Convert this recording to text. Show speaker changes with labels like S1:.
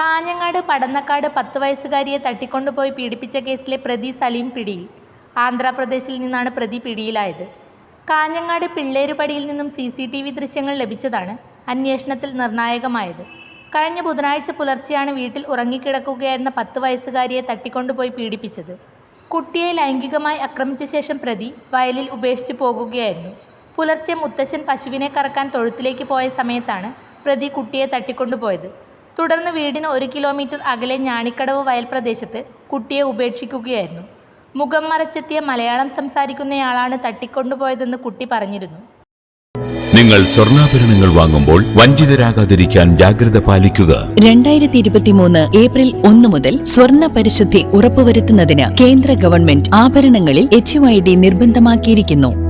S1: കാഞ്ഞങ്ങാട് പടന്നക്കാട് പത്ത് വയസ്സുകാരിയെ തട്ടിക്കൊണ്ടുപോയി പീഡിപ്പിച്ച കേസിലെ പ്രതി സലീം പിടിയിൽ. ആന്ധ്രാപ്രദേശിൽ നിന്നാണ് പ്രതി പിടിയിലായത്. കാഞ്ഞങ്ങാട് പിള്ളേരുപടിയിൽ നിന്നും സി സി ടി വി ദൃശ്യങ്ങൾ ലഭിച്ചതാണ് അന്വേഷണത്തിൽ നിർണായകമായത്. കഴിഞ്ഞ ബുധനാഴ്ച പുലർച്ചെയാണ് വീട്ടിൽ ഉറങ്ങിക്കിടക്കുകയായിരുന്ന പത്ത് വയസ്സുകാരിയെ തട്ടിക്കൊണ്ടുപോയി പീഡിപ്പിച്ചത്. കുട്ടിയെ ലൈംഗികമായി ആക്രമിച്ച ശേഷം പ്രതി വയലിൽ ഉപേക്ഷിച്ച് പോകുകയായിരുന്നു. പുലർച്ചെ മുത്തശ്ശൻ പശുവിനെ കറക്കാൻ തൊഴുത്തിലേക്ക് പോയ സമയത്താണ് പ്രതി കുട്ടിയെ തട്ടിക്കൊണ്ടുപോയത്. തുടർന്ന് വീടിന് ഒരു കിലോമീറ്റർ അകലെ ഞാണിക്കടവ് വയൽ പ്രദേശത്ത് കുട്ടിയെ ഉപേക്ഷിക്കുകയായിരുന്നു. മുഖം മറച്ചെത്തിയ മലയാളം സംസാരിക്കുന്നയാളാണ് തട്ടിക്കൊണ്ടുപോയതെന്ന് കുട്ടി പറഞ്ഞിരുന്നു.
S2: നിങ്ങൾ സ്വർണാഭരണങ്ങൾ വാങ്ങുമ്പോൾ വഞ്ചിതരാകാതിരിക്കാൻ ജാഗ്രത പാലിക്കുക.
S3: രണ്ടായിരത്തി ഇരുപത്തിമൂന്ന് ഏപ്രിൽ ഒന്ന് മുതൽ സ്വർണ പരിശുദ്ധി ഉറപ്പുവരുത്തുന്നതിന് കേന്ദ്ര ഗവൺമെന്റ് ആഭരണങ്ങളിൽ എച്ച് നിർബന്ധമാക്കിയിരിക്കുന്നു.